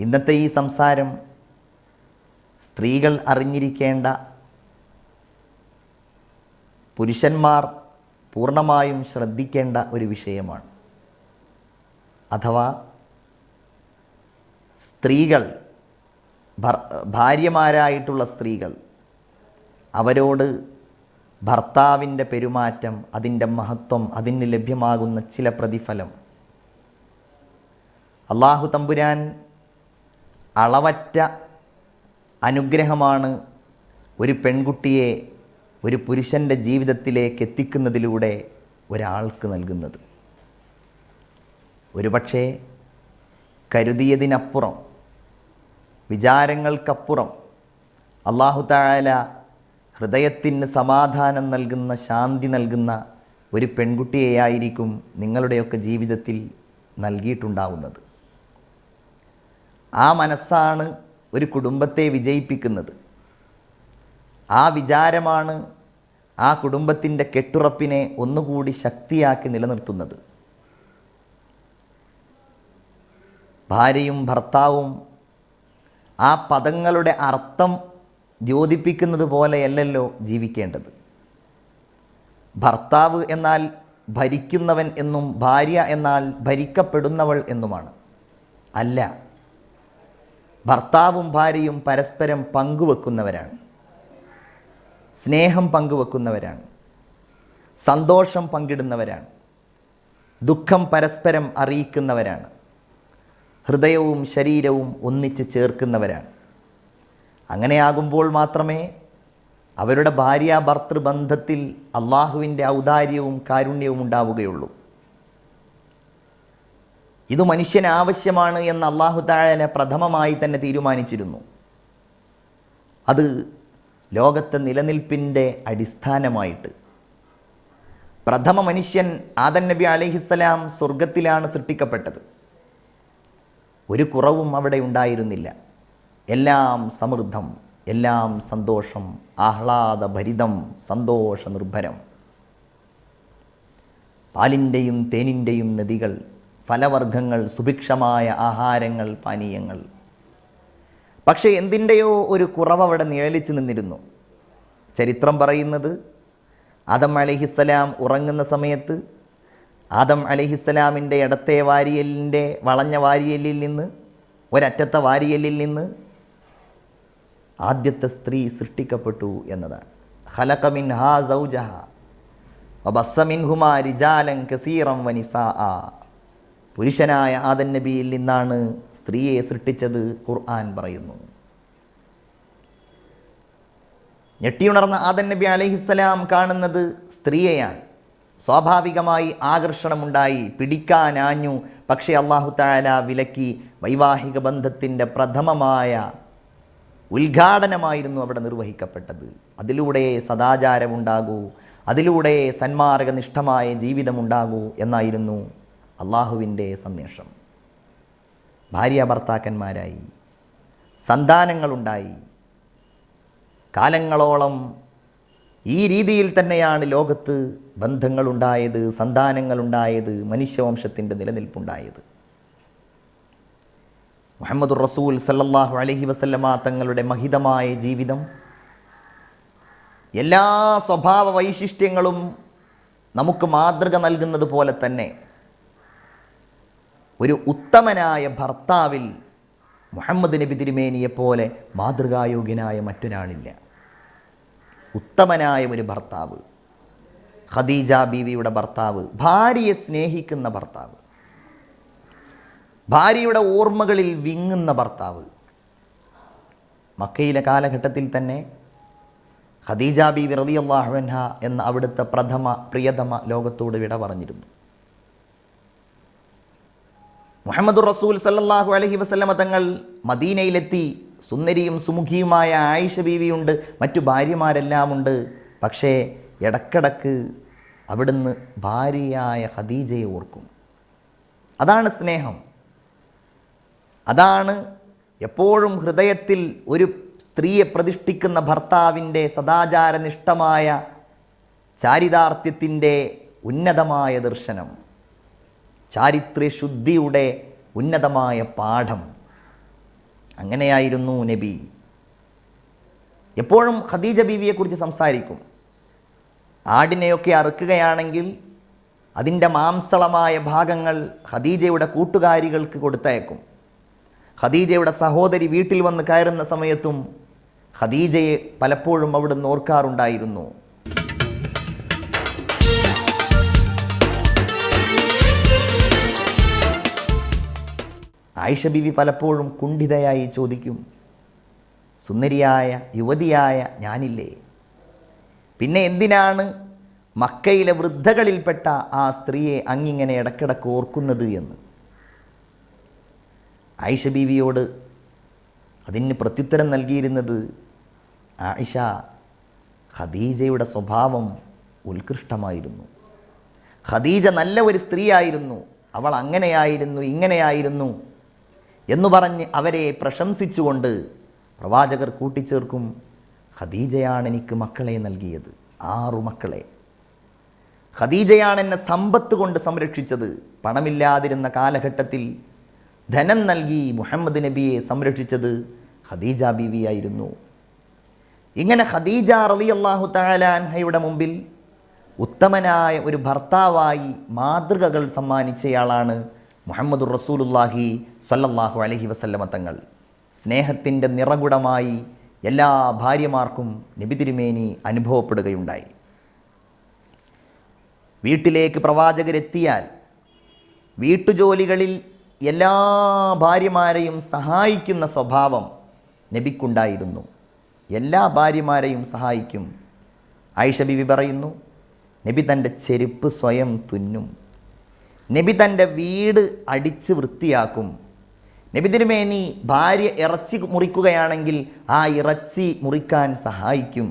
ഇന്നത്തെ ഈ സംസാരം സ്ത്രീകൾ അറിഞ്ഞിരിക്കേണ്ട പുരുഷന്മാർ പൂർണമായും ശ്രദ്ധിക്കേണ്ട ഒരു വിഷയമാണ്. അഥവാ സ്ത്രീകൾ ഭാര്യമാരായിട്ടുള്ള സ്ത്രീകൾ അവരോട് ഭർത്താവിന്റെ പെരുമാറ്റം അതിന്റെ മഹത്വം അതിന് ലഭ്യമാകുന്ന ചില പ്രതിഫലം. അള്ളാഹു തമ്പുരാൻ അളവറ്റ അനുഗ്രഹമാണ് ഒരു പെൺകുട്ടിയെ ഒരു പുരുഷന്റെ ജീവിതത്തിലേക്ക് എത്തിക്കുന്നതിലൂടെ ഒരാൾക്ക് നൽകുന്നത്. ഒരുപക്ഷേ കരുതിയതിനപ്പുറം വിചാരങ്ങൾക്കപ്പുറം അള്ളാഹു താഴല ഹൃദയത്തിന് സമാധാനം നൽകുന്ന ശാന്തി നൽകുന്ന ഒരു പെൺകുട്ടിയെയായിരിക്കും നിങ്ങളുടെയൊക്കെ ജീവിതത്തിൽ നൽകിയിട്ടുണ്ടാവുന്നത്. ആ മനസ്സാണ് ഒരു കുടുംബത്തെ വിജയിപ്പിക്കുന്നത്. ആ വിചാരമാണ് ആ കുടുംബത്തിന്റെ കെട്ടുറപ്പിനെ ഒന്നുകൂടി ശക്തിയാക്കി നിലനിർത്തുന്നത്. ഭാര്യയും ഭർത്താവും ആ പദങ്ങളുടെ അർത്ഥം ദ്യോതിപ്പിക്കുന്നത് പോലെയല്ലല്ലോ ജീവിക്കേണ്ടത്. ഭർത്താവ് എന്നാൽ ഭരിക്കുന്നവൻ എന്നും ഭാര്യ എന്നാൽ ഭരിക്കപ്പെടുന്നവൾ എന്നുമാണ്. അല്ല ഭർത്താവും ഭാര്യയും പരസ്പരം പങ്കുവെക്കുന്നവരാണ്. സ്നേഹം പങ്കുവെക്കുന്നവരാണ്. സന്തോഷം പങ്കിടുന്നവരാണ്. ദുഃഖം പരസ്പരം അറിയിക്കുന്നവരാണ്. ഹൃദയവും ശരീരവും ഒന്നിച്ച് ചേർക്കുന്നവരാണ്. അങ്ങനെയാകുമ്പോൾ മാത്രമേ അവരുടെ ഭാര്യ ഭർത്തൃബന്ധത്തിൽ അള്ളാഹുവിന്റെ ഔദാര്യവും കാരുണ്യവും ഉണ്ടാവുകയുള്ളൂ. ഇത് മനുഷ്യന് ആവശ്യമാണ് എന്ന് അള്ളാഹു താഴെ പ്രഥമമായി തന്നെ തീരുമാനിച്ചിരുന്നു. അത് ലോകത്തെ നിലനിൽപ്പിന്റെ അടിസ്ഥാനമായിട്ട്. പ്രഥമ മനുഷ്യൻ ആദൻ നബി അലഹിസ്സലാം സ്വർഗത്തിലാണ് സൃഷ്ടിക്കപ്പെട്ടത്. ഒരു കുറവും അവിടെ ഉണ്ടായിരുന്നില്ല. എല്ലാം സമൃദ്ധം എല്ലാം സന്തോഷം ആഹ്ലാദഭരിതം സന്തോഷ നിർഭരം പാലിന്റെയും തേനിന്റെയും നദികൾ ഫലവർഗങ്ങൾ സുഭിക്ഷമായ ആഹാരങ്ങൾ പാനീയങ്ങൾ. പക്ഷേ എന്തിന്റെയോ ഒരു കുറവ് അവിടെ നിഴലിച്ചു നിന്നിരുന്നു. ചരിത്രം പറയുന്നത് ആദം അലഹിസ്സലാം ഉറങ്ങുന്ന സമയത്ത് ആദം അലഹിസ്സലാമിന്റെ ഇടത്തെ വാരിയലിന്റെ വളഞ്ഞ വാരിയലിൽ നിന്ന് ഒരറ്റത്തെ വാരിയലിൽ നിന്ന് ആദ്യത്തെ സ്ത്രീ സൃഷ്ടിക്കപ്പെട്ടു എന്നതാണ്. ഹലക്കമിൻ ഹാ സൗജഹ ബസ്സമിൻ ഹുമാ ജാലം കസീറം വനിസാ പുരുഷനായ ആദൻ നബിയിൽ നിന്നാണ് സ്ത്രീയെ സൃഷ്ടിച്ചത് ഖുർആൻ പറയുന്നു. ഞെട്ടിയുണർന്ന ആദൻ നബി അലഹിസ്സലാം കാണുന്നത് സ്ത്രീയെയാണ്. സ്വാഭാവികമായി ആകർഷണമുണ്ടായി പിടിക്കാനാഞ്ഞു. പക്ഷേ അള്ളാഹു താല വിലക്കി വൈവാഹിക ബന്ധത്തിന്റെ പ്രഥമമായ ഉദ്ഘാടനമായിരുന്നു അവിടെ നിർവഹിക്കപ്പെട്ടത്. അതിലൂടെ സദാചാരമുണ്ടാകൂ അതിലൂടെ സന്മാർഗനിഷ്ഠമായ ജീവിതമുണ്ടാകൂ എന്നായിരുന്നു അള്ളാഹുവിന്റെ സന്ദേശം. ഭാര്യ ഭർത്താക്കന്മാരായി. സന്താനങ്ങളുണ്ടായി. കാലങ്ങളോളം ഈ രീതിയിൽ തന്നെയാണ് ലോകത്ത് ബന്ധങ്ങളുണ്ടായത് സന്താനങ്ങളുണ്ടായത് മനുഷ്യവംശത്തിന്റെ നിലനിൽപ്പുണ്ടായത്. മുഹമ്മദ് റസൂൽ സല്ലാഹു അലഹി വസല്ലമ തങ്ങളുടെ മഹിതമായ ജീവിതം എല്ലാ സ്വഭാവ വൈശിഷ്ട്യങ്ങളും നമുക്ക് മാതൃക നൽകുന്നത് പോലെ തന്നെ ഒരു ഉത്തമനായ ഭർത്താവിൽ മുഹമ്മദ് നബി തിരുമേനിയെപ്പോലെ മാതൃകായോഗ്യനായ മറ്റൊരാളില്ല. ഉത്തമനായ ഒരു ഭർത്താവ് ഖദീജ ബീവിയുടെ ഭർത്താവ് ഭാര്യയെ സ്നേഹിക്കുന്ന ഭർത്താവ് ഭാര്യയുടെ ഓർമ്മകളിൽ വിങ്ങുന്ന ഭർത്താവ്. മക്കയിലെ കാലഘട്ടത്തിൽ തന്നെ ഖദീജ ബീവി റളിയല്ലാഹുഅൻഹ എന്ന അവിടുത്തെ പ്രഥമ പ്രിയതമ ലോകത്തോട് വിട പറഞ്ഞിരുന്നു. മുഹമ്മദ് റസൂൽ സല്ലാഹു അലഹി വസല്ലമ തങ്ങൾ മദീനയിലെത്തി. സുന്ദരിയും സുമുഖിയുമായ ആയിഷ ബീവിയുണ്ട്. മറ്റു ഭാര്യമാരെല്ലാമുണ്ട്. പക്ഷേ ഇടക്കിടക്ക് അവിടുന്ന് ഭാര്യയായ ഖദീജയെ ഓർക്കും. അതാണ് സ്നേഹം. അതാണ് എപ്പോഴും ഹൃദയത്തിൽ ഒരു സ്ത്രീയെ പ്രതിഷ്ഠിക്കുന്ന ഭർത്താവിന്റെ സദാചാരനിഷ്ഠമായ ചാരിതാർത്ഥ്യത്തിന്റെ ഉന്നതമായ ദർശനം. ചാരിത്രശുദ്ധിയുടെ ഉന്നതമായ പാഠം. അങ്ങനെയായിരുന്നു നബി. എപ്പോഴും ഖദീജ ബീവിയെക്കുറിച്ച് സംസാരിക്കും. ആടിനെയൊക്കെ അറുക്കുകയാണെങ്കിൽ അതിന്റെ മാംസളമായ ഭാഗങ്ങൾ ഖദീജയുടെ കൂട്ടുകാരികൾക്ക് കൊടുത്തയക്കും. ഖദീജയുടെ സഹോദരി വീട്ടിൽ വന്ന് കയറുന്ന സമയത്തും ഖദീജയെ പലപ്പോഴും അവിടുന്ന് ഓർക്കാറുണ്ടായിരുന്നു. ആയിഷ ബിവി പലപ്പോഴും കുണ്ഠിതയായി ചോദിക്കും സുന്ദരിയായ യുവതിയായ ഞാനില്ലേ? പിന്നെ എന്തിനാണ് മക്കയിലെ വൃദ്ധകളിൽപ്പെട്ട ആ സ്ത്രീയെ അങ്ങിങ്ങനെ ഇടക്കിടക്ക് ഓർക്കുന്നത് എന്ന്? ആയിഷ ബീവിയോട് അതിന് പ്രത്യുത്തരം നൽകിയിരുന്നത് ആയിഷ ഖദീജയുടെ സ്വഭാവം ഉത്കൃഷ്ടമായിരുന്നു. ഖദീജ നല്ല ഒരു സ്ത്രീയായിരുന്നു. അവൾ അങ്ങനെയായിരുന്നു ഇങ്ങനെയായിരുന്നു. എന്നു പറഞ്ഞ് അവരെ പ്രശംസിച്ചുകൊണ്ട് പ്രവാചകർ കൂട്ടിച്ചേർക്കും. ഖദീജയാണ് എനിക്ക് മക്കളെ നൽകിയത് ആറു മക്കളെ. ഖദീജയാണ് എന്നെ സമ്പത്ത് കൊണ്ട് സംരക്ഷിച്ചത്. പണമില്ലാതിരുന്ന കാലഘട്ടത്തിൽ ധനം നൽകി മുഹമ്മദ് നബിയെ സംരക്ഷിച്ചത് ഖദീജ ബീവിയായിരുന്നു. ഇങ്ങനെ ഖദീജ റലി അള്ളാഹു തലാൻഹയുടെ മുമ്പിൽ ഉത്തമനായ ഒരു ഭർത്താവായി മാതൃകകൾ സമ്മാനിച്ചയാളാണ് മുഹമ്മദ് റസൂലുല്ലാഹി സ്വല്ലല്ലാഹു അലഹി വസല്ലമ തങ്ങൾ. സ്നേഹത്തിന്റെ നിറകുടമായി എല്ലാ ഭാര്യമാർക്കും നബി തിരുമേനി അനുഭവപ്പെടുകയുണ്ടായി. വീട്ടിലേക്ക് പ്രവാചകരെത്തിയാൽ വീട്ടുജോലികളിൽ എല്ലാ ഭാര്യമാരെയും സഹായിക്കുന്ന സ്വഭാവം നബിക്കുണ്ടായിരുന്നു. എല്ലാ ഭാര്യമാരെയും സഹായിക്കും. ആയിഷ പറയുന്നു നബി തന്റെ ചെരുപ്പ് സ്വയം തുന്നും. നബി തന്റെ വീട് അടിച്ച് വൃത്തിയാക്കും. നബി തിരുമേനി ഭാര്യ ഇറച്ചി മുറിക്കുകയാണെങ്കിൽ ആ ഇറച്ചി മുറിക്കാൻ സഹായിക്കും.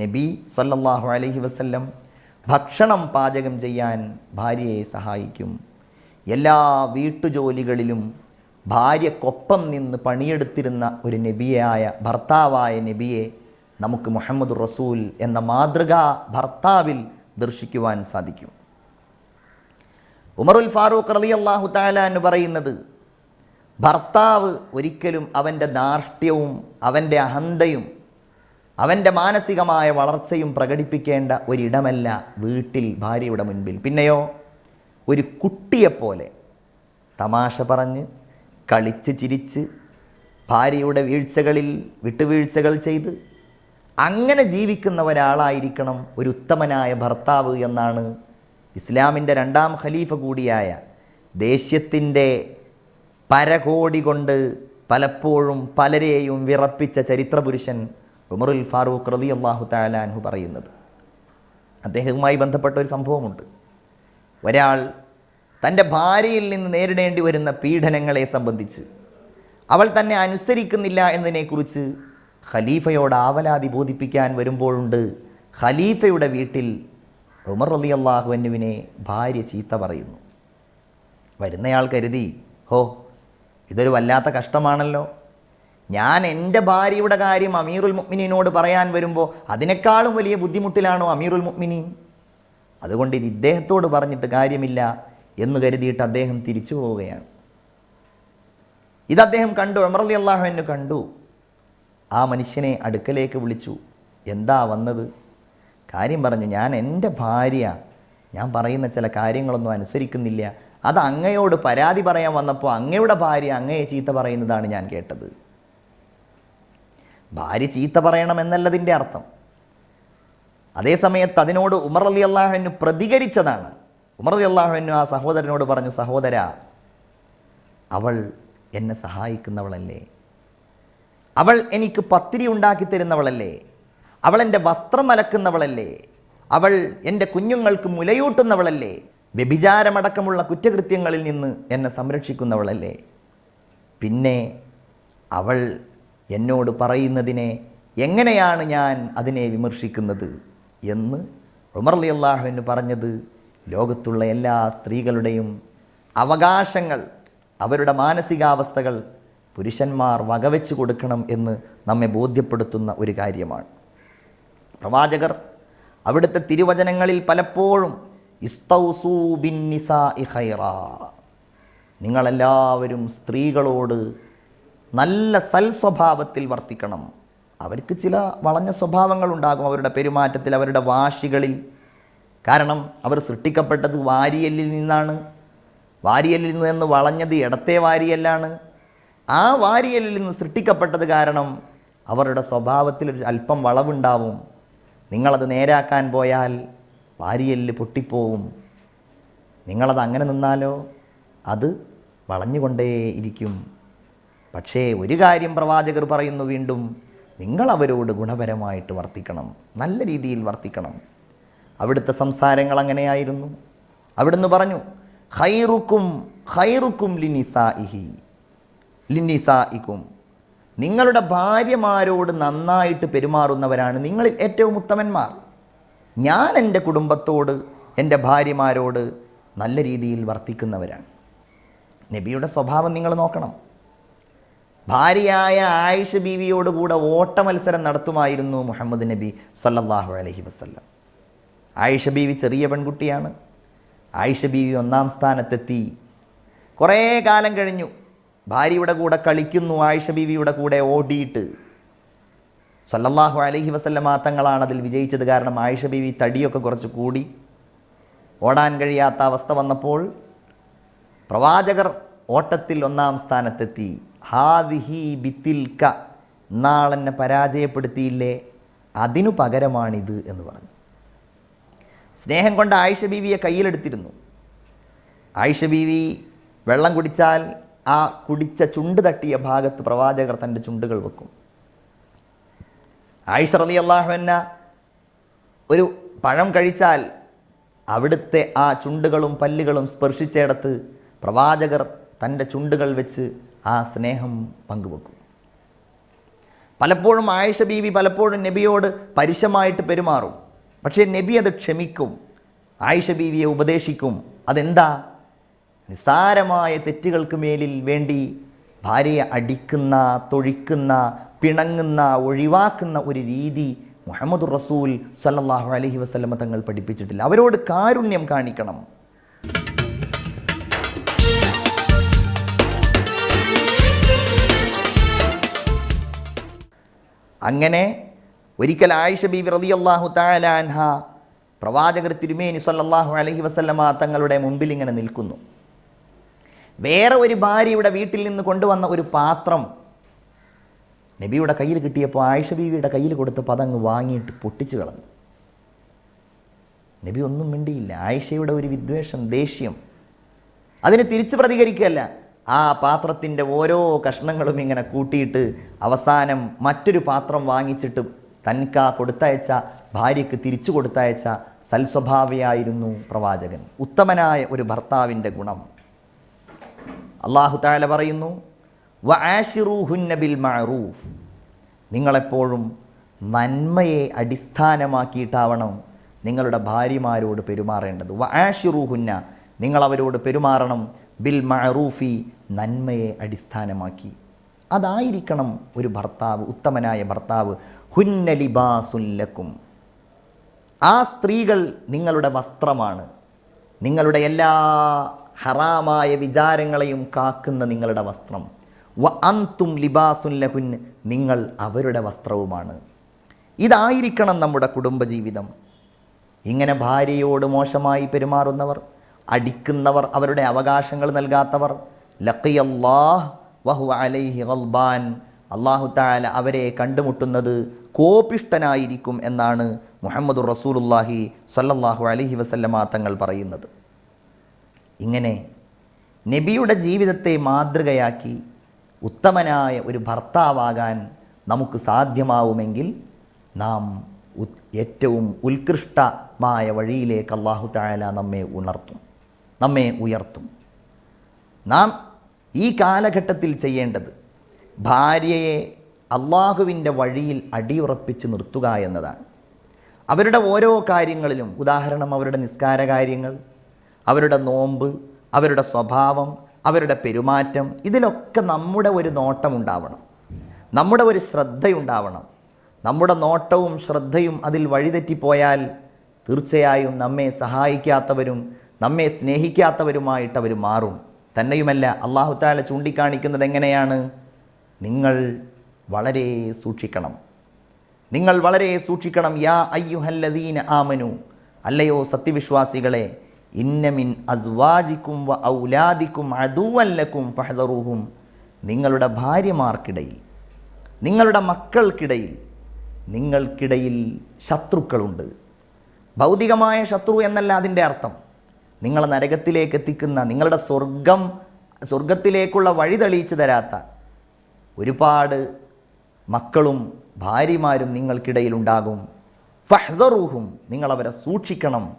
നബി സല്ലാഹു അലഹി വസല്ലം ഭക്ഷണം പാചകം ചെയ്യാൻ ഭാര്യയെ സഹായിക്കും. എല്ലാ വീട്ടുജോലികളിലും ഭാര്യക്കൊപ്പം നിന്ന് പണിയെടുത്തിരുന്ന ഒരു നബിയായ ഭർത്താവായ നബിയെ നമുക്ക് മുഹമ്മദ് റസൂൽ എന്ന മാതൃകാ ഭർത്താവിൽ ദർശിക്കുവാൻ സാധിക്കും. ഉമറുൽ ഫാറൂഖ് റലി അള്ളാഹു താല എന്ന് പറയുന്നത് ഭർത്താവ് ഒരിക്കലും അവന്റെ ധാർഷ്ട്യവും അവന്റെ അഹന്തയും അവന്റെ മാനസികമായ വളർച്ചയും പ്രകടിപ്പിക്കേണ്ട ഒരിടമല്ല വീട്ടിൽ ഭാര്യയുടെ മുൻപിൽ. പിന്നെയോ ഒരു കുട്ടിയെപ്പോലെ തമാശ പറഞ്ഞ് കളിച്ച് ചിരിച്ച് ഭാര്യയുടെ വീഴ്ചകളിൽ വിട്ടുവീഴ്ചകൾ ചെയ്ത് അങ്ങനെ ജീവിക്കുന്ന ഒരാളായിരിക്കണം ഒരു ഉത്തമനായ ഭർത്താവ് എന്നാണ് ഇസ്ലാമിന്റെ രണ്ടാം ഖലീഫ കൂടിയായ ദേഷ്യത്തിന്റെ പരകോടി കൊണ്ട് പലപ്പോഴും പലരെയും വിറപ്പിച്ച ചരിത്രപുരുഷൻ ഉമറുൽ ഫാറൂഖ് റതി അള്ളാഹു താലാൻഹു പറയുന്നത്. അദ്ദേഹവുമായി ബന്ധപ്പെട്ട ഒരു സംഭവമുണ്ട്. ഒരാൾ തന്റെ ഭാര്യയിൽ നിന്ന് നേരിടേണ്ടി വരുന്ന പീഡനങ്ങളെ സംബന്ധിച്ച് അവൾ തന്നെ അനുസരിക്കുന്നില്ല എന്നതിനെക്കുറിച്ച് ഖലീഫയോട് ആവലാതി ബോധിപ്പിക്കാൻ വരുമ്പോഴുണ്ട് ഖലീഫയുടെ വീട്ടിൽ ഉമർ റലി അള്ളാഹുവിനുവിനെ ഭാര്യ ചീത്ത പറയുന്നു. വരുന്നയാൾ കരുതി ഹോ ഇതൊരു വല്ലാത്ത കഷ്ടമാണല്ലോ. ഞാൻ എന്റെ ഭാര്യയുടെ കാര്യം അമീറുൽ മുഅ്മിനീനോട് പറയാൻ വരുമ്പോൾ അതിനേക്കാളും വലിയ ബുദ്ധിമുട്ടിലാണോ അമീറുൽ മുഅ്മിനീൻ? അതുകൊണ്ട് ഇത് ഇദ്ദേഹത്തോട് പറഞ്ഞിട്ട് കാര്യമില്ല എന്ന് കരുതിയിട്ട് അദ്ദേഹം തിരിച്ചു പോവുകയാണ്. ഇത് അദ്ദേഹം കണ്ടു ഉമർ അലി അള്ളാഹുവിന് കണ്ടു. ആ മനുഷ്യനെ അടുക്കലേക്ക് വിളിച്ചു എന്താ വന്നത്? കാര്യം പറഞ്ഞു ഞാൻ എന്റെ ഭാര്യ ഞാൻ പറയുന്ന ചില കാര്യങ്ങളൊന്നും അനുസരിക്കുന്നില്ല. അത് അങ്ങയോട് പരാതി പറയാൻ വന്നപ്പോൾ അങ്ങയുടെ ഭാര്യ അങ്ങയെ ചീത്ത പറയുന്നതാണ് ഞാൻ കേട്ടത്. ഭാര്യ ചീത്ത പറയണമെന്നല്ലതിന്റെ അർത്ഥം. അതേസമയത്ത് അതിനോട് ഉമർ അലി അള്ളാഹുവിന് പ്രതികരിച്ചതാണ്. ഉമർ അലി അള്ളാഹുവിന് ആ സഹോദരനോട് പറഞ്ഞു സഹോദര അവൾ എന്നെ സഹായിക്കുന്നവളല്ലേ? അവൾ എനിക്ക് പത്തിരി ഉണ്ടാക്കി തരുന്നവളല്ലേ? അവൾ എന്റെ വസ്ത്രം അലക്കുന്നവളല്ലേ? അവൾ എന്റെ കുഞ്ഞുങ്ങൾക്ക് മുലയൂട്ടുന്നവളല്ലേ? വ്യഭിചാരമടക്കമുള്ള കുറ്റകൃത്യങ്ങളിൽ നിന്ന് എന്നെ സംരക്ഷിക്കുന്നവളല്ലേ? പിന്നെ അവൾ എന്നോട് പറയുന്നതിനെ എങ്ങനെയാണ് ഞാൻ അതിനെ വിമർശിക്കുന്നത് എന്ന് ഉമർ അലി അള്ളാഹുവിന് പറഞ്ഞത് ലോകത്തുള്ള എല്ലാ സ്ത്രീകളുടെയും അവകാശങ്ങൾ അവരുടെ മാനസികാവസ്ഥകൾ പുരുഷന്മാർ വകവെച്ച് കൊടുക്കണം എന്ന് നമ്മെ ബോധ്യപ്പെടുത്തുന്ന ഒരു കാര്യമാണ്. പ്രവാചകർ അവിടുത്തെ തിരുവചനങ്ങളിൽ പലപ്പോഴും ഇസ്തൗസൂ ബിൻ ഇഹൈറ നിങ്ങളെല്ലാവരും സ്ത്രീകളോട് നല്ല സൽ സ്വഭാവത്തിൽ വർത്തിക്കണം. അവർക്ക് ചില വളഞ്ഞ സ്വഭാവങ്ങളുണ്ടാകും അവരുടെ പെരുമാറ്റത്തിൽ അവരുടെ വാശികളിൽ. കാരണം അവർ സൃഷ്ടിക്കപ്പെട്ടത് വാരിയല്ലിൽ നിന്നാണ്. വാരിയല്ലിൽ നിന്ന് വളഞ്ഞത് ഇടത്തെ വാരിയല്ലാണ്. ആ വാരിയല്ലിൽ നിന്ന് സൃഷ്ടിക്കപ്പെട്ടത് കാരണം അവരുടെ സ്വഭാവത്തിൽ ഒരു അല്പം വളവുണ്ടാവും. നിങ്ങളത് നേരാക്കാൻ പോയാൽ വാരിയൽ പൊട്ടിപ്പോവും. നിങ്ങളത് അങ്ങനെ നിന്നാലോ? അത് വളഞ്ഞുകൊണ്ടേയിരിക്കും പക്ഷേ ഒരു കാര്യം പ്രവാചകർ പറയുന്നു വീണ്ടും നിങ്ങൾ അവരോട് ഗുണപരമായിട്ട് വർത്തിക്കണം നല്ല രീതിയിൽ വർത്തിക്കണം. അവിടുത്തെ സംസാരങ്ങൾ അങ്ങനെയായിരുന്നു. അവിടുന്ന് പറഞ്ഞു ഹൈറുക്കും ഹൈറുക്കും ലിനിസ ഇഹി ലിനിസ ലിന്നിസായിക്കും നിങ്ങളുടെ ഭാര്യമാരോട് നന്നായിട്ട് പെരുമാറുന്നവരാണ് നിങ്ങളിൽ ഏറ്റവും ഉത്തമന്മാർ. ഞാൻ എന്റെ കുടുംബത്തോട് എന്റെ ഭാര്യമാരോട് നല്ല രീതിയിൽ വർത്തിക്കുന്നവരാണ്. നബിയുടെ സ്വഭാവം നിങ്ങൾ നോക്കണം. ഭാര്യയായ ആയിഷ ബീവിയോട് കൂടെ ഓട്ട മത്സരം നടത്തുമായിരുന്നു മുഹമ്മദ് നബി സല്ലാഹു അലഹി വസല്ലം. ആയിഷ ബീവി ചെറിയ പെൺകുട്ടിയാണ്. ആയിഷ ബീവി ഒന്നാം സ്ഥാനത്തെത്തി. കുറേ കാലം കഴിഞ്ഞു. ഭാര്യയുടെ കൂടെ കളിക്കുന്നു ആയിഷ ബീവിയുടെ കൂടെ ഓടിയിട്ട്. സല്ലല്ലാഹു അലഹി വസല്ലമ തങ്ങളാണ് അതിൽ വിജയിച്ചത്. കാരണം ആയിഷ ബീവി തടിയൊക്കെ കുറച്ച് കൂടി. ഓടാൻ കഴിയാത്ത അവസ്ഥ വന്നപ്പോൾ പ്രവാചകർ ഓട്ടത്തിൽ ഒന്നാം സ്ഥാനത്തെത്തി. ഹാദിഹി ബിത്തിൽക്ക നാളെന്നെ പരാജയപ്പെടുത്തിയില്ലേ? അതിനു പകരമാണിത് എന്ന് പറഞ്ഞു. സ്നേഹം കൊണ്ട് ആയിഷ ബീവിയെ കയ്യിലെടുത്തിരുന്നു. ആയിഷ ബീവി വെള്ളം കുടിച്ചാൽ ആ കുടിച്ച ചുണ്ട് തട്ടിയ ഭാഗത്ത് പ്രവാചകർ തന്റെ ചുണ്ടുകൾ വെക്കും. ആയിഷ റലി അള്ളാഹുവന്ന ഒരു പഴം കഴിച്ചാൽ അവിടുത്തെ ആ ചുണ്ടുകളും പല്ലുകളും സ്പർശിച്ചിടത്ത് പ്രവാചകർ തന്റെ ചുണ്ടുകൾ വെച്ച് ആ സ്നേഹം പങ്കുവെക്കും. പലപ്പോഴും ആയിഷ ബീവി പലപ്പോഴും നബിയോട് പരുഷമായിട്ട് പെരുമാറും. പക്ഷേ നബി അത് ക്ഷമിക്കും. ആയിഷ ബീവിയെ ഉപദേശിക്കും. അതെന്താ? നിസ്സാരമായ തെറ്റുകൾക്ക് മേലിൽ വേണ്ടി ഭാര്യയെ അടിക്കുന്ന തൊഴിക്കുന്ന പിണങ്ങുന്ന ഒഴിവാക്കുന്ന ഒരു രീതി മുഹമ്മദ് റസൂൽ സല്ലാഹു അലഹി വസ്ലമ തങ്ങൾ പഠിപ്പിച്ചിട്ടില്ല. അവരോട് കാരുണ്യം കാണിക്കണം. അങ്ങനെ ഒരിക്കൽ ആയിഷ ബീബി റതി അള്ളാഹു താലാൻഹ പ്രവാചകർ തിരുമേനി സല്ലാഹു അലഹി വസല്ലമ തങ്ങളുടെ മുമ്പിൽ ഇങ്ങനെ നിൽക്കുന്നു. വേറെ ഒരു ഭാര്യയുടെ വീട്ടിൽ നിന്ന് കൊണ്ടുവന്ന ഒരു പാത്രം. നബിയുടെ കയ്യിൽ കിട്ടിയപ്പോൾ ആയിഷ ബീവിയുടെ കയ്യിൽ കൊടുത്ത് പതങ്ങ് വാങ്ങിയിട്ട് പൊട്ടിച്ചു കളഞ്ഞു. നബി ഒന്നും മിണ്ടിയില്ല. ആയിഷയുടെ ഒരു വിദ്വേഷം ദേഷ്യം. അതിന് തിരിച്ച് പ്രതികരിക്കുകയല്ല. ആ പാത്രത്തിന്റെ ഓരോ കഷ്ണങ്ങളും ഇങ്ങനെ കൂട്ടിയിട്ട് അവസാനം മറ്റൊരു പാത്രം വാങ്ങിച്ചിട്ട് തനിക്ക് കൊടുത്തയച്ച ഭാര്യയ്ക്ക് തിരിച്ചു കൊടുത്തയച്ച സൽസ്വഭാവിയായിരുന്നു പ്രവാചകൻ. ഉത്തമനായ ഒരു ഭർത്താവിന്റെ ഗുണം. അള്ളാഹു താല പറയുന്നു വ ബിൽ മഅറൂഫ്. നിങ്ങളെപ്പോഴും നന്മയെ അടിസ്ഥാനമാക്കിയിട്ടാവണം നിങ്ങളുടെ ഭാര്യമാരോട് പെരുമാറേണ്ടത്. വ ആഷിറൂഹുന്ന നിങ്ങളവരോട് പെരുമാറണം. ബിൽ മഅറൂഫി നന്മയെ അടിസ്ഥാനമാക്കി. അതായിരിക്കണം ഒരു ഭർത്താവ് ഉത്തമനായ ഭർത്താവ്. ഹുന്നലിബാസുല്ലക്കും ആ സ്ത്രീകൾ നിങ്ങളുടെ വസ്ത്രമാണ്. നിങ്ങളുടെ എല്ലാ ഹറാമായ വിചാരങ്ങളെയും കാക്കുന്ന നിങ്ങളുടെ വസ്ത്രം. വ അന്തും ലിബാസുൻ ലഹുൻ നിങ്ങൾ അവരുടെ വസ്ത്രവുമാണ്. ഇതായിരിക്കണം നമ്മുടെ കുടുംബജീവിതം. ഇങ്ങനെ ഭാര്യയോട് മോശമായി പെരുമാറുന്നവർ അടിക്കുന്നവർ അവരുടെ അവകാശങ്ങൾ നൽകാത്തവർ ലക്കിയല്ലാഹ് വഹു അലൈഹി ഗൽബാൻ അള്ളാഹു താല അവരെ കണ്ടുമുട്ടുന്നത് കോപിഷ്ടനായിരിക്കും എന്നാണ് മുഹമ്മദ് റസൂലുല്ലാഹി സല്ലല്ലാഹു അലഹി വസല്ലമ തങ്ങൾ പറയുന്നത്. ഇങ്ങനെ നബിയുടെ ജീവിതത്തെ മാതൃകയാക്കി ഉത്തമനായ ഒരു ഭർത്താവാകാൻ നമുക്ക് സാധ്യമാവുമെങ്കിൽ നാം ഏറ്റവും ഉത്കൃഷ്ടമായ വഴിയിലേക്ക് അള്ളാഹു താല നമ്മെ ഉണർത്തും നമ്മെ ഉയർത്തും. നാം ഈ കാലഘട്ടത്തിൽ ചെയ്യേണ്ടത് ഭാര്യയെ അള്ളാഹുവിന്റെ വഴിയിൽ അടിയുറപ്പിച്ച് നിർത്തുക എന്നതാണ്. അവരുടെ ഓരോ കാര്യങ്ങളിലും ഉദാഹരണം അവരുടെ നിസ്കാര കാര്യങ്ങൾ അവരുടെ നോമ്പ് അവരുടെ സ്വഭാവം അവരുടെ പെരുമാറ്റം ഇതിലൊക്കെ നമ്മുടെ ഒരു നോട്ടം ഉണ്ടാവണം. നമ്മുടെ ഒരു ശ്രദ്ധയുണ്ടാവണം. നമ്മുടെ നോട്ടവും ശ്രദ്ധയും അതിൽ വഴിതെറ്റിപ്പോയാൽ തീർച്ചയായും നമ്മെ സഹായിക്കാത്തവരും നമ്മെ സ്നേഹിക്കാത്തവരുമായിട്ട് അവർ മാറും. തന്നെയുമല്ല അള്ളാഹു താല ചൂണ്ടിക്കാണിക്കുന്നത് എങ്ങനെയാണ്? നിങ്ങൾ വളരെ സൂക്ഷിക്കണം. നിങ്ങൾ വളരെ സൂക്ഷിക്കണം. യാ അയ്യുഹല്ലദീന ആമനു. അല്ലയോ സത്യവിശ്വാസികളെ ഇന്നമിൻ അസ്വാജിക്കും വ ഔലാദിക്കും അതുവല്ലക്കും ഫഹദറൂഹും. നിങ്ങളുടെ ഭാര്യമാർക്കിടയിൽ നിങ്ങളുടെ മക്കൾക്കിടയിൽ നിങ്ങൾക്കിടയിൽ ശത്രുക്കളുണ്ട്. ഭൗതികമായ ശത്രു എന്നല്ല അതിന്റെ അർത്ഥം. നിങ്ങളെ നരകത്തിലേക്ക് എത്തിക്കുന്ന നിങ്ങളുടെ സ്വർഗം സ്വർഗത്തിലേക്കുള്ള വഴി തെളിയിച്ചു തരാത്ത ഒരുപാട് മക്കളും ഭാര്യമാരും നിങ്ങൾക്കിടയിലുണ്ടാകും ഫഹ്ദറൂഹും നിങ്ങളവരെ സൂക്ഷിക്കണം.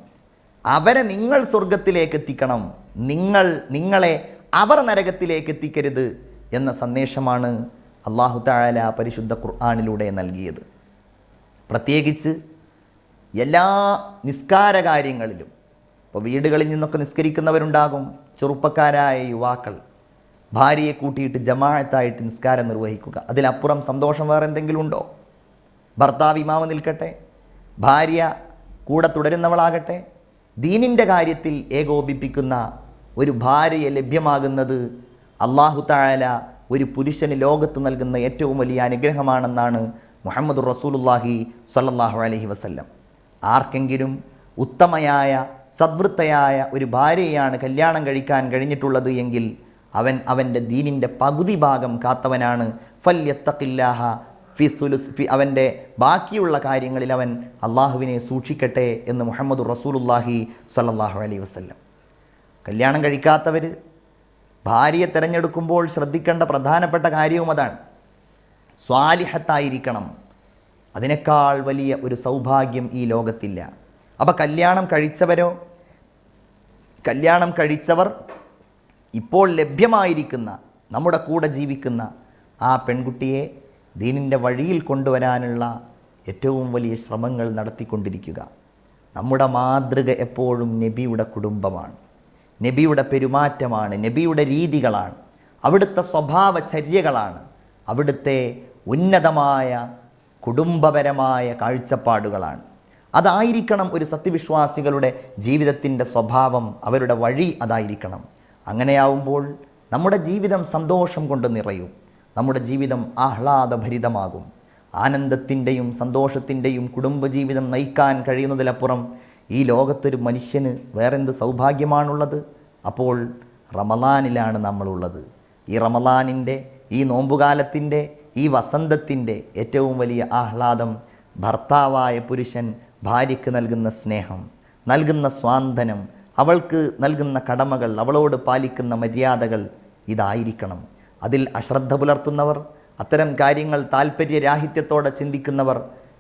അവരെ നിങ്ങൾ സ്വർഗത്തിലേക്ക് എത്തിക്കണം നിങ്ങൾ നിങ്ങളെ അവർ നരകത്തിലേക്ക് എത്തിക്കരുത് എന്ന സന്ദേശമാണ് അള്ളാഹു താല പരിശുദ്ധ ഖുർആാനിലൂടെ നൽകിയത്. പ്രത്യേകിച്ച് എല്ലാ നിസ്കാര കാര്യങ്ങളിലും ഇപ്പോൾ വീടുകളിൽ നിന്നൊക്കെ നിസ്കരിക്കുന്നവരുണ്ടാകും ചെറുപ്പക്കാരായ യുവാക്കൾ ഭാര്യയെ കൂട്ടിയിട്ട് ജമാഴത്തായിട്ട് നിസ്കാരം നിർവഹിക്കുക. അതിലപ്പുറം സന്തോഷം വേറെ എന്തെങ്കിലും ഉണ്ടോ? ഭർത്താവ് ഇമാവ് നിൽക്കട്ടെ ഭാര്യ കൂടെ തുടരുന്നവളാകട്ടെ ദീനിന്റെ കാര്യത്തിൽ ഏകോപിപ്പിക്കുന്ന ഒരു ഭാര്യയെ ലഭ്യമാകുന്നത് അള്ളാഹു തായാല ഒരു പുരുഷന് ലോകത്ത് നൽകുന്ന ഏറ്റവും വലിയ അനുഗ്രഹമാണെന്നാണ് മുഹമ്മദ് റസൂലുല്ലാഹി സല്ലാഹു അലഹി വസല്ലം. ആർക്കെങ്കിലും ഉത്തമയായ സദ്വൃത്തയായ ഒരു ഭാര്യയാണ് കല്യാണം കഴിക്കാൻ കഴിഞ്ഞിട്ടുള്ളത് എങ്കിൽ അവൻ അവന്റെ ദീനിന്റെ പകുതി ഭാഗം കാത്തവനാണ്. ഫല്യത്തക്കില്ലാഹ ഫി സുലുസ് ഫി അവന്റെ ബാക്കിയുള്ള കാര്യങ്ങളിൽ അവൻ അള്ളാഹുവിനെ സൂക്ഷിക്കട്ടെ എന്ന് മുഹമ്മദ് റസൂലുല്ലാഹി സ്വല്ലല്ലാഹു അലൈ വസ്ല്ലം. കല്യാണം കഴിക്കാത്തവർ ഭാര്യയെ തിരഞ്ഞെടുക്കുമ്പോൾ ശ്രദ്ധിക്കേണ്ട പ്രധാനപ്പെട്ട കാര്യവും അതാണ്. സ്വാലിഹത്തായിരിക്കണം. അതിനേക്കാൾ വലിയ ഒരു സൗഭാഗ്യം ഈ ലോകത്തില്ല. അപ്പോൾ കല്യാണം കഴിച്ചവരോ കല്യാണം കഴിച്ചവർ ഇപ്പോൾ ലഭ്യമായിരിക്കുന്ന നമ്മുടെ കൂടെ ജീവിക്കുന്ന ആ പെൺകുട്ടിയെ ദീനിന്റെ വഴിയിൽ കൊണ്ടുവരാനുള്ള ഏറ്റവും വലിയ ശ്രമങ്ങൾ നടത്തിക്കൊണ്ടിരിക്കുക. നമ്മുടെ മാതൃക എപ്പോഴും നബിയുടെ കുടുംബമാണ്. നബിയുടെ പെരുമാറ്റമാണ് നബിയുടെ രീതികളാണ്. അവിടുത്തെ സ്വഭാവചര്യകളാണ്. അവിടുത്തെ ഉന്നതമായ കുടുംബപരമായ കാഴ്ചപ്പാടുകളാണ്. അതായിരിക്കണം ഒരു സത്യവിശ്വാസികളുടെ ജീവിതത്തിന്റെ സ്വഭാവം അവരുടെ വഴി അതായിരിക്കണം. അങ്ങനെയാവുമ്പോൾ നമ്മുടെ ജീവിതം സന്തോഷം കൊണ്ട് നിറയും. നമ്മുടെ ജീവിതം ആഹ്ലാദഭരിതമാകും. ആനന്ദത്തിന്റെയും സന്തോഷത്തിന്റെയും കുടുംബജീവിതം നയിക്കാൻ കഴിയുന്നതിലപ്പുറം ഈ ലോകത്തൊരു മനുഷ്യന് വേറെന്ത് സൗഭാഗ്യമാണുള്ളത്? അപ്പോൾ റമലാനിലാണ് നമ്മളുള്ളത്. ഈ റമലാനിന്റെ ഈ നോമ്പുകാലത്തിന്റെ ഈ വസന്തത്തിന്റെ ഏറ്റവും വലിയ ആഹ്ലാദം ഭർത്താവായ പുരുഷൻ ഭാര്യയ്ക്ക് നൽകുന്ന സ്നേഹം നൽകുന്ന സ്വാന്തനം അവൾക്ക് നൽകുന്ന കടമകൾ അവളോട് പാലിക്കുന്ന മര്യാദകൾ ഇതായിരിക്കണം. അതിൽ അശ്രദ്ധ പുലർത്തുന്നവർ അത്തരം കാര്യങ്ങൾ താല്പര്യരാഹിത്യത്തോടെ ചിന്തിക്കുന്നവർ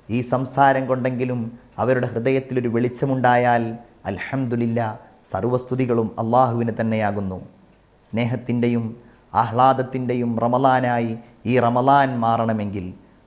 ഈ സംസാരം കൊണ്ടെങ്കിലും അവരുടെ ഹൃദയത്തിലൊരു വെളിച്ചമുണ്ടായാൽ അൽഹംദുലില്ല സർവസ്തുതികളും അള്ളാഹുവിന് തന്നെയാകുന്നു. സ്നേഹത്തിന്റെയും ആഹ്ലാദത്തിന്റെയും റമലാനായി ഈ റമലാൻ മാറണമെങ്കിൽ